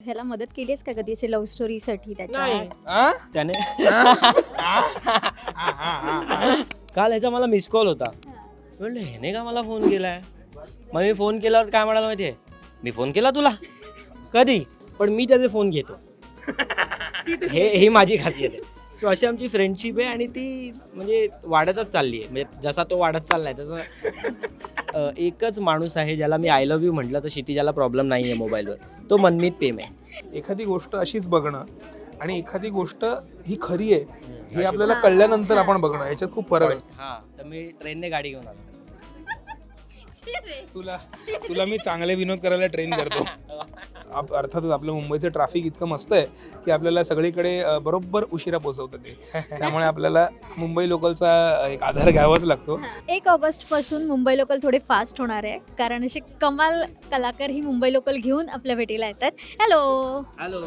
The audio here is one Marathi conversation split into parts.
ह्याला मदत केली आहेस का कधी अशी लव्ह त्याच्या? नाही. आ? त्याने. काल ह्याचा मला मिस कॉल होता. म्हणलं ह्याने का मला फोन केलाय? मग मी फोन केल्यावर काय म्हणाला माहितीये? मी फोन केला तुला. कधी? पण मी त्याचे फोन घेतो. हे ही माझी खासियत आहे. सो अशी आमची फ्रेंडशिप आहे आणि ती म्हणजे वाढतच चालली आहे म्हणजे जसा तो वाढत चाललाय तसं अं, एकच माणूस आहे ज्याला मी आय लव्ह यू म्हटलं तर क्षितिजाला प्रॉब्लेम नाही आहे मोबाईलवर तो मनमीत प्रेम आहे. एखादी गोष्ट अशीच बघणं आणि एखादी गोष्ट ही खरी आहे हे आपल्याला कळल्यानंतर आपण बघणं याच्यात खूप फरक आहे हा तर मी ट्रेनने गाडी घेऊन आलो. तुला. तुला मी चांगले विनोद करायला ट्रेन करतो. आप- अर्थातच आपलं मुंबईचं ट्रॅफिक इतकं मस्त आहे की आपल्याला सगळीकडे अ, बरोबर उशिरा पोहोचवतं ते. त्यामुळे आपल्याला मुंबई लोकलचा एक आधार घ्यावाच लागतो. एक ऑगस्टपासून मुंबई लोकल थोडे फास्ट होणार आहे. कारण असे कमाल कलाकार ही मुंबई लोकल घेऊन आपल्या भेटीला येतात. हॅलो हॅलो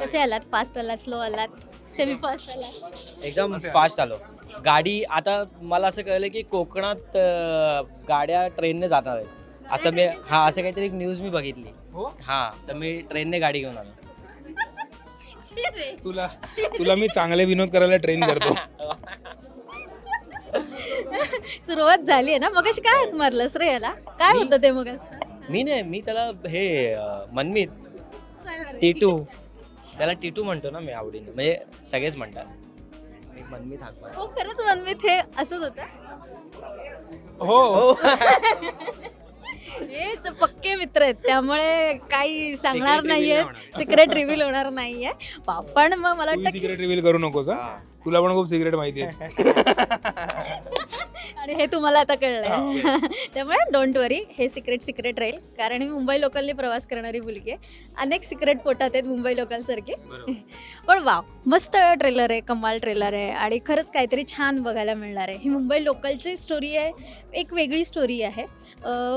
कसे आलात? फास्ट आलात? स्लो आलात? सेमी फास्ट आलात? एकदम फास्ट आलो. गाडी आता मला असं कळलं की कोकणात गाड्या ट्रेनने जाणार आहेत. असं मी हा असं काहीतरी एक न्यूज मी बघितली. हो? हा तर मी ट्रेनने गाडी घेऊन आलो. तुला तुला मी चांगले विनोद करायला ट्रेन करतो सुरुवात झाली आहे ना? मग अशी काय हाक मारलंस रे याला? काय मी? होतं ते मग? मी नाही मी त्याला हे अं, मनमीत. टिटू. त्याला टिटू म्हणतो ना मी आवडीने. म्हणजे सगळेच म्हणतात. मी मनमीत. हो खरंच मनमीत हे असंच होतं. हो. हेच पक्के मित्र आहेत त्यामुळे काही सांगणार नाहीये. सिक्रेट रिव्हील होणार. नाहीये. पा- पण मग मला वाटतं सिक्रेट रिव्हील करू नकोस हा. तुला पण खूप सिक्रेट माहिती आहे आणि हे तुम्हाला आता कळलंय. त्यामुळे डोंट वरी हे सिक्रेट सिक्रेट राहील. कारण मी मुंबई लोकलने प्रवास करणारी मुलगी आहे. अनेक सिक्रेट पोटात आहेत मुंबई लोकलसारखे पण वा मस्त ट्रेलर आहे कमाल ट्रेलर आहे. आणि खरंच काहीतरी छान बघायला मिळणार आहे. ही मुंबई लोकलची स्टोरी आहे. एक वेगळी स्टोरी आहे.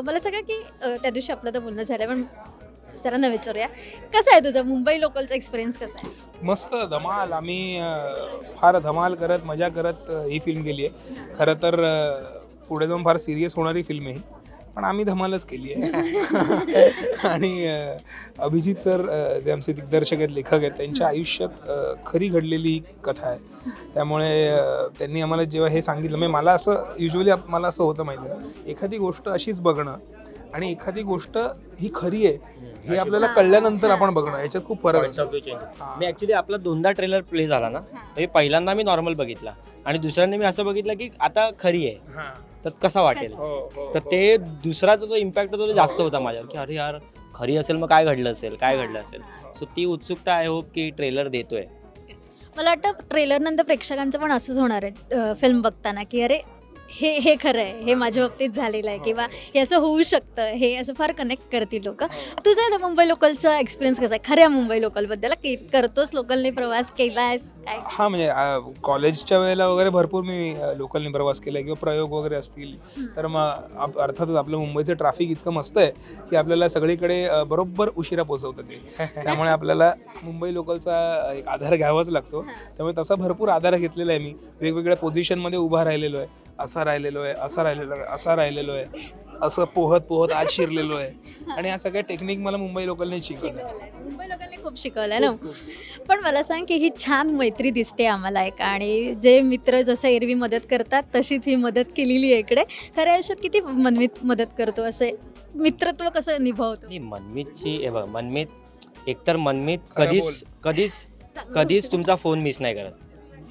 मला सगळं की त्या दिवशी आपलं तर बोलणं झालं पण सरांना विचारूया कसं आहे तुझा मुंबई लोकलचा एक्सपिरियन्स कसा आहे? मस्त धमाल. आम्ही अं, फार धमाल करत मजा करत अं, ही फिल्म केली आहे खरं तर अं, पुढे जाऊन फार सिरियस होणारी फिल्म आहे ही. पण आम्ही धमालच केली आहे आणि अं, अभिजित सर अं, जे आमचे दिग्दर्शक आहेत लेखक आहेत त्यांच्या आयुष्यात अं, खरी घडलेली ही कथा आहे. त्यामुळे अं, त्यांनी आम्हाला जेव्हा हे सांगितलं म्हणजे मला असं युजली मला असं होतं माहिती आहे. एखादी गोष्ट अशीच बघणं आणि एखादी गोष्ट ही खरी आहे हे आपल्याला कळल्यानंतर आपण बघणं याच्यात खूप फरक. मी ऍक्च्युली आपला दोनदा ट्रेलर प्ले झाला ना हे. पहिल्यांदा मी नॉर्मल बघितला. आणि दुसऱ्यांदा मी असं बघितलं की आता खरी आहे. हां. तर कसा वाटेल? हो, हो, तर हो. ते दुसराचा जो इम्पॅक्ट होता तो जास्त होता माझ्यावर की अरे यार खरी असेल मग काय घडलं असेल काय घडलं असेल? सो ती उत्सुकता आय होप की ट्रेलर देतोय. मला वाटतं ट्रेलर नंतर प्रेक्षकांचं पण असंच होणार आहे फिल्म बघताना की अरे हे हे खरं आहे. हे माझ्या बाबतीत झालेलं आहे. किंवा हे असं होऊ शकतं. हे असं फार कनेक्ट करतील लोक. तुझा आता मुंबई लोकलचा एक्सपिरियन्स कसा आहे? खऱ्या मुंबई लोकलबद्दल की करतोच लोकलने प्रवास केलायस? काय? हा म्हणजे कॉलेजच्या वेळेला वगैरे भरपूर मी अ, लोकलने प्रवास केला किंवा प्रयोग वगैरे असतील. तर मग आप- अर्थातच आपलं मुंबईचं ट्रॅफिक इतकं मस्त आहे की आपल्याला सगळीकडे अ, बरोबर उशिरा पोहोचवतं ते. त्यामुळे आपल्याला मुंबई लोकलचा एक आधार घ्यावाच लागतो. त्यामुळे तसा भरपूर आधार घेतलेला आहे मी. वेगवेगळ्या पोझिशनमध्ये उभा राहिलेलो आहे. असा राहिलेलो आहे असा राहिलेलो आहे असा राहिलेलो आहे असं पोहत पोहत आज शिरलेलो आहे. आणि या सगळ्या टेक्निक मला मुंबई लोकलने शिकवलं शिकवलंय. मुंबई लोकांनी खूप शिकवलंय ना पण मला सांग की ही छान मैत्री दिसते आम्हाला एक. आणि जे मित्र जसं एरवी मदत करतात तशीच ही मदत केलेली आहे इकडे. खऱ्या आयुष्यात किती मनमीत मदत करतो असे मित्रत्व कसं निभावतो? नाही मनमीतची हे बघ मनमीत एकतर मनमीत खरं कधीच कधीच कधीच तुमचा फोन मिस नाही करत.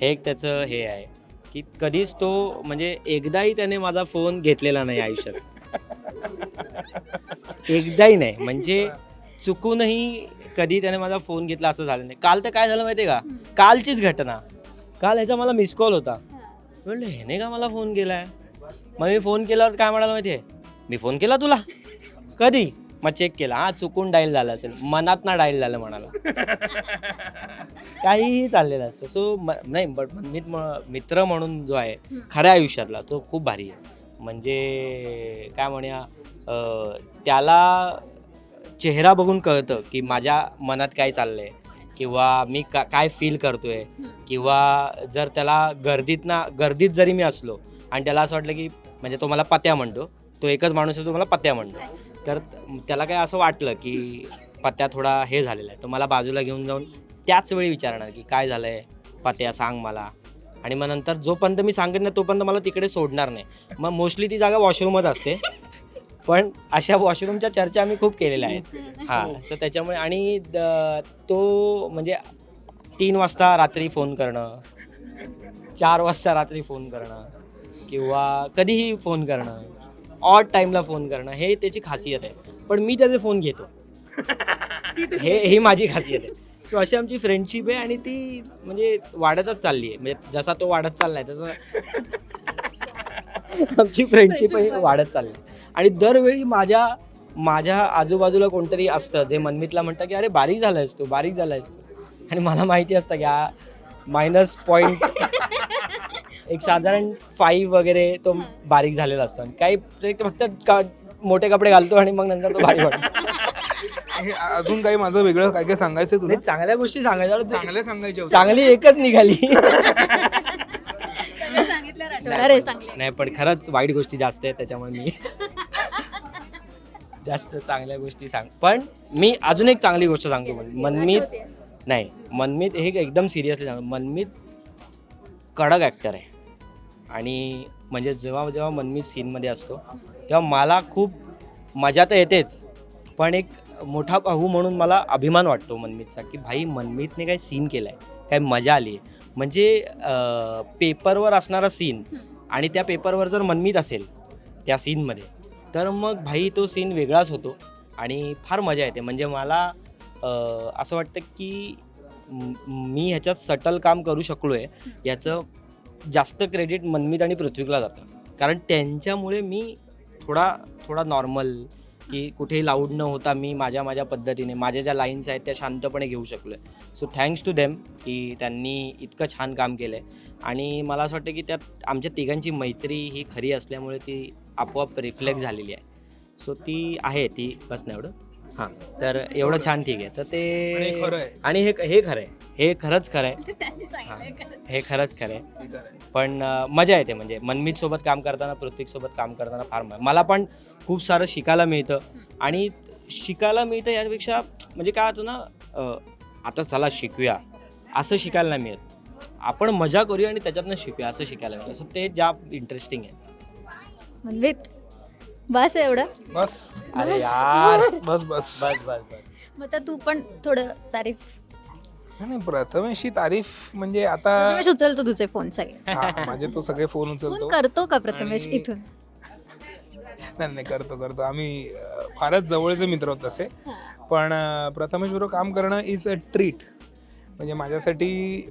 हे एक त्याचं हे आहे. की कधीच तो म्हणजे एकदाही त्याने माझा फोन घेतलेला नाही आयुष्यात. एकदाही नाही. म्हणजे चुकूनही कधी त्याने माझा फोन घेतला असं झालं नाही. काल तर काय झालं माहितीये का? कालचीच घटना. काल ह्याचा मला मिस कॉल होता. म्हणलं ह्याने का मला फोन केलाय? मग मी फोन केल्यावर काय म्हणाला माहितीये? मी फोन केला तुला. कधी? मग चेक केला. हा चुकून डायल झालं असेल. मनात ना डायल झालं म्हणाला. काहीही चाललेलं असतं. सो नाही बट मित मित्र म्हणून जो आहे खऱ्या आयुष्यातला तो खूप भारी आहे. म्हणजे काय म्हणूया त्याला चेहरा बघून कळतं की माझ्या मनात काय चाललंय किंवा मी का काय फील करतोय किंवा जर त्याला गर्दीत ना गर्दीत जरी मी असलो आणि त्याला असं वाटलं की म्हणजे तो मला पत्या म्हणतो तो एकच माणूस आहे जो मला पत्त्या म्हणतो. तर त्याला काय असं वाटलं की पत्त्या थोडा हे झालेला आहे. तो मला बाजूला घेऊन जाऊन त्याच वेळी विचारणार की काय झालंय? पत्त्या सांग मला. आणि मग नंतर जोपर्यंत मी सांगेन ना तोपर्यंत मला तिकडे सोडणार नाही. मग मोस्टली ती जागा वॉशरूमच असते. पण अशा वॉशरूमच्या चर्चा आम्ही खूप केलेल्या आहेत. हां सो त्याच्यामुळे आणि द- तो म्हणजे तीन वाजता रात्री फोन करणं चार वाजता रात्री फोन करणं किंवा कधीही फोन करणं. ऑड टाईमला फोन करणं हे त्याची खासियत आहे. पण मी त्याचे फोन घेतो. हे ही माझी खासियत आहे. सो अशी आमची फ्रेंडशिप आहे आणि ती म्हणजे वाढतच चालली आहे. म्हणजे जसा तो वाढत चाललाय तसं आमची फ्रेंडशिप ही वाढत चालली आहे. आणि दरवेळी माझ्या माझ्या आजूबाजूला कोणतरी असतं जे मनमितला म्हणतं की अरे बारीक झालायस तू बारीक झालायस तू. आणि मला माहिती असतं की हा मायनस पॉईंट एक साधारण फाईव्ह वगैरे तो बारीक झालेला असतो. आणि काही ते फक्त का- मोठे कपडे घालतो आणि मग नंतर तो बारीक वाटतो. हे अजून काही माझं वेगळं काय काय सांगायचं तुला? चांगल्या गोष्टी सांगायच्या. चांगले सांगायचे होते चांगली एकच निघाली. सगळं सांगितलं राठोड अरे चांगले नाही पण खरंच वाईट गोष्टी जास्त आहेत त्याच्यामुळे मी जास्त चांगल्या गोष्टी सांग पण मी अजून एक चांगली गोष्ट सांगतो मन- मनमीत नाही मनमीत हे एकदम सिरियसली सांगतो. मनमीत कडक ॲक्टर आहे. आणि म्हणजे जेव्हा जेव्हा मनमीत सीनमध्ये असतो तेव्हा मला खूप मजा तर येतेच. पण एक मोठा भाऊ म्हणून मला अभिमान वाटतो मनमीतचा की भाई मनमीतने काही सीन केला आहे काय मजा आली आहे म्हणजे पेपरवर असणारा सीन आणि त्या पेपरवर जर मनमीत असेल त्या सीनमध्ये तर मग भाई तो सीन वेगळाच होतो आणि फार मजा येते. म्हणजे मला असं वाटतं की मी ह्याच्यात सटल काम करू शकलो आहे याचं जास्त क्रेडिट मनमीत आणि पृथ्वीला जातं. कारण त्यांच्यामुळे मी थोडा थोडा नॉर्मल की कुठेही लाऊड न होता मी माझ्या माझ्या पद्धतीने माझ्या ज्या लाईन्स आहेत त्या शांतपणे घेऊ शकलो आहे सो थँक्स टू देम की त्यांनी इतकं छान काम केलं आहे आणि मला असं वाटतं की त्यात आमच्या तिघांची मैत्री ही खरी असल्यामुळे ती आपोआप रिफ्लेक्ट झालेली आहे. सो ती आहे ती बस एवढं हां तर एवढं छान ठीक आहे. तर आणि हे ते खरं आहे. आणि हे हे खरं आहे. हे खरंच खरं आहे. त्यांनी सांगितलंय खरं. हे खरंच खरं आहे. हे खरं आहे. पण अं, मजा येते म्हणजे. मनमीत सोबत काम करताना प्रत्येक सोबत काम करताना फार म- मला पण खूप सारं शिकायला मिळतं. आणि शिकायला मिळतं यापेक्षा म्हणजे काय होतं ना अं, आता चला शिकूया. असं शिकायला नाही मिळत. आपण मजा करूया आणि त्याच्यातनं शिकूया. असं शिकायला मिळतं. ते ज्या इंटरेस्टिंग आहे. मनवीत बस एवढं? बस. अरे यार. बस बस. बस बस बस. मग आता तू पण थोडं तारीफ. नाही प्रथमेशची तारीफ म्हणजे आता प्रथमेश उचलतो तुझे फोन सगळे. हा, माझे तो सगळे फोन फोन उचलतो करतो का प्रथमेश आणि- इथून? नाही नाही करतो करतो. आम्ही अं, फारच जवळचे मित्र होत तसे. पण अं, प्रथमेश बरोबर काम करणं इज अ ट्रीट म्हणजे माझ्यासाठी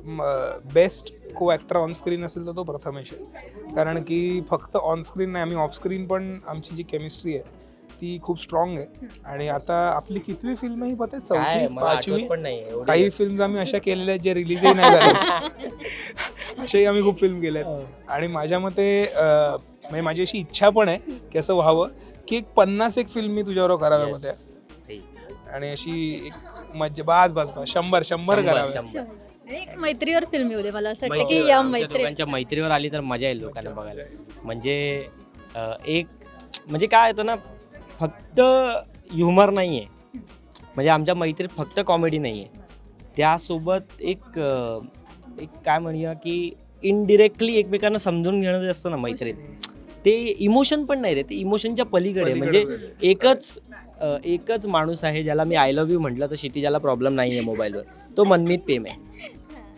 बेस्ट को ॲक्टर ऑन स्क्रीन असेल तर तो प्रथमेश आहे. कारण की फक्त ऑन स्क्रीन नाही आम्ही ऑफ स्क्रीन पण आमची जी केमिस्ट्री आहे ती खूप स्ट्रॉंग आहे. आणि आता आपली कितवी फिल्म ही पता चौथी पाचवी. काही फिल्म आम्ही अशा केलेल्या आहेत जे रिलीजही नाही झाल्या अशाही आम्ही खूप फिल्म केल्या आहेत आणि माझ्या मते म्हणजे माझी अशी इच्छा पण आहे की असं व्हावं की एक पन्नास एक फिल्म मी तुझ्याबरोबर कराव्या. होत्या. आणि अशी एक मजा बास बास बास. शंभर शंभर. आणि एक मैत्रीवर फिल्म येऊ दे मला असं वाटतं की या आमच्या मैत्री दोघांच्या मैत्रीवर आली तर मजा येईल लोकांना बघायला. म्हणजे अं, एक म्हणजे काय होतं ना फक्त ह्युमर नाही आहे म्हणजे आमच्या मैत्रीत फक्त कॉमेडी नाही आहे त्यासोबत एक अं, एक काय म्हणूया की इनडिरेक्टली एकमेकांना समजून घेणं जे असतं ना मैत्रीत. ते इमोशन पण नाही रे ते इमोशनच्या पलीकडे आहे. म्हणजे एकच एकच माणूस आहे ज्याला मी आय लव्ह यू म्हटलं तर क्षितिजाला प्रॉब्लेम नाही आहे मोबाईलवर तो मनमीत प्रेम आहे.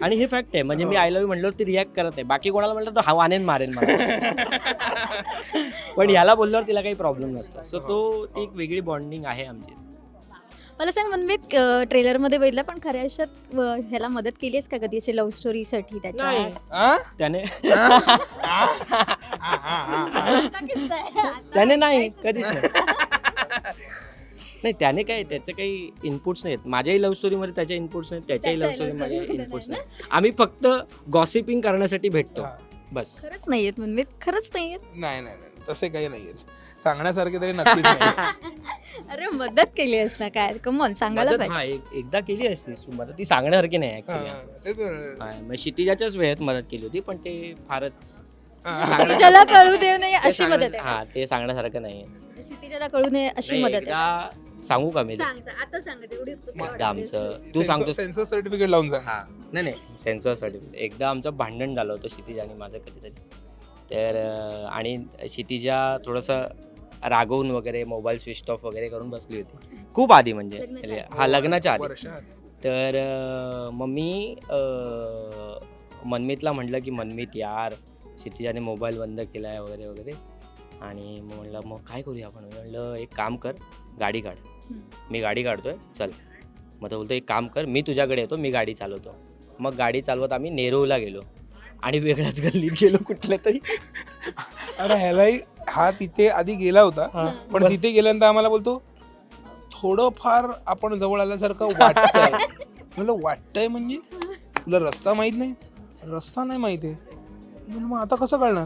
आणि हे फॅक्ट आहे म्हणजे मी आय लव्ह यू म्हटल्यावर ती रिॲक्ट करत आहे बाकी कोणाला म्हटलं तर हा वानेन मारेन मला पण याला बोलल्यावर तिला काही प्रॉब्लेम नसतो. सो तो ती एक वेगळी बॉन्डिंग आहे आमची. मला सांग मनमीत ट्रेलरमध्ये बघितलं पण खऱ्या आयुष्यात ह्याला मदत केली आहेस का कधी? अशी लव्ह स्टोरीसाठी त्याच्या नाही. आ? त्याने. त्याने नाही कधीच नाही. नाही. त्याने काय त्याचे काही इनपुट्स नाहीत. माझ्याही लव्ह स्टोरीमध्ये त्याच्या इनपुट्स नाहीत त्याच्याही लव्ह स्टोरीमध्ये इनपुट्स नाही आम्ही फक्त गॉसिपिंग करण्यासाठी भेटतो. बस. खरंच नाहीयेत मनमीत खरंच नाहीयेत? नाही नाही नाही. तसे काही नाहीयेत. सांगण्यासारखे तरी नक्कीच नाही अरे मदत केली आहेस ना काय कमॉन सांगायला मदत पाहिजे. हा एक- एकदा केली असती. मदत ती सांगण्यासारखी नाही हा, ऍक्च्युली ते तर- मग क्षितिजाच्याच वेळेत मदत केली होती पण ते फारच क्षितिजाला कळू देऊ नये ते अशी मदत आहे. हा ते सांगण्यासारखं नाही. क्षितिजाला कळू नये अशी मदत आहे. सांगू का मी ते? सांग सांग. आता सांग उत्सुकता एकदा. आमचं तू सांगतो सेन्सर सर्टिफिकेट लावून जा हा. नाही नाही. सेन्सर सर्टिफिकेट एकदा आमचं भांडण झालं होतं क्षितिज आणि माझं कधीतरी. तर अं, आणि क्षितिजा थोडंसं रागवून वगैरे मोबाईल स्विच ऑफ वगैरे करून बसली होती. खूप आधी म्हणजे. लग्नाच्या आधी. हा लग्नाच्या आधी. तर अं, मग मी अं, मनमीतला म्हटलं की मनमीत यार क्षितिजाने मोबाईल बंद केला आहे वगैरे वगैरे. आणि मग म्हणलं मग काय करूया आपण? मी म्हणलं एक काम कर गाडी काढ. मी गाडी काढतोय चल. मग तो बोलतो एक काम कर मी तुझ्याकडे येतो मी गाडी चालवतो. मग गाडी चालवत आम्ही नेरूळला गेलो. आणि वेगळ्याच गल्लीत गेलो कुठल्या तरी. अरे ह्यालाही हा तिथे आधी गेला होता. पण तिथे गेल्यानंतर आम्हाला बोलतो थोडं फार आपण जवळ आल्यासारखं वाटतंय. म्हणलं वाटतंय म्हणजे? तुला रस्ता माहीत नाही? रस्ता नाही माहिती आहे. म्हणलं, मग आता कसं कळणार?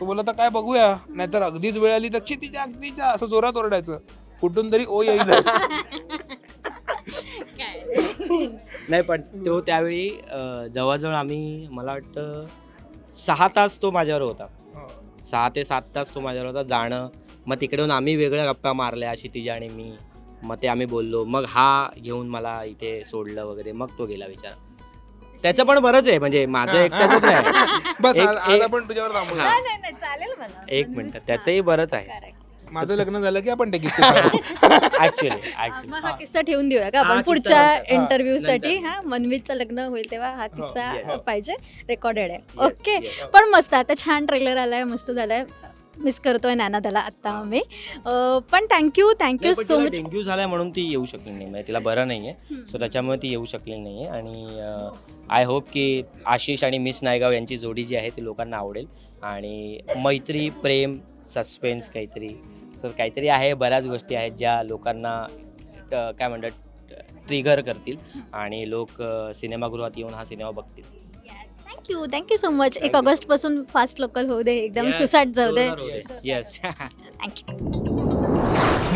तो बोला आता काय बघूया. नाहीतर अगदीच वेळ आली तर क्षितिजा अगदीच्या असं जोरात ओरडायचं. कुठून तरी ओ येईलच. नाही पण तो त्यावेळी अं, जवळजवळ आम्ही मला वाटतं सहा तास तो माझ्यावर होता. सहा ते सात तास तो माझ्यावर होता जाणं. मग तिकडून आम्ही वेगळ्या गप्पा मारल्या क्षितिजा आणि मी. मग ते आम्ही बोललो मग हा घेऊन मला इथे सोडलं वगैरे. मग तो गेला विचार त्याचं पण बरंच आहे म्हणजे माझं एकट्याच नाही बस एक- आज आज एक- आपण तुझ्यावर थांबू हा. नाही, नाही, नाही, चालेल मला एक मिनिट त्याचंही बरंच आहे Correct. माझं लग्न झालं की आपण ते किस्से सांगू. ऍक्च्युली हा, ऍक्च्युली मग हा किस्सा ठेवून देऊया का हा, आपण किस्सा पुढच्या नंतर. हा, इंटरव्ह्यू साठी. हा मनवीतचं लग्न होईल तेव्हा हा किस्सा yes. पाहिजे रेकॉर्डेड आहे Yes, ओके yes. पण मस्त आता छान ट्रेलर आलाय मस्त झालाय मिस करतोय नाना त्याला आत्ता आम्ही. अं, पण thank you thank you so much dengue झालाय म्हणून ती येऊ शकली नाही म्हणजे तिला बरं नाहीये. सो त्याच्यामुळे ती येऊ शकली नाही आहे आणि आय होप की आशिष आणि मिस नायगाव यांची जोडी जी आहे ती लोकांना आवडेल. आणि मैत्री प्रेम सस्पेन्स काहीतरी. सो काहीतरी आहे बऱ्याच गोष्टी आहेत ज्या लोकांना अ, काय म्हणतात ट्रिगर करतील. आणि लोक अ, सिनेमागृहात येऊन हा सिनेमा बघतील. थँक्यू थँक्यू सो मच एक. ऑगस्टपासून फास्ट लोकल होऊ दे. एकदम सुसाट जाऊ दे. Yes thank you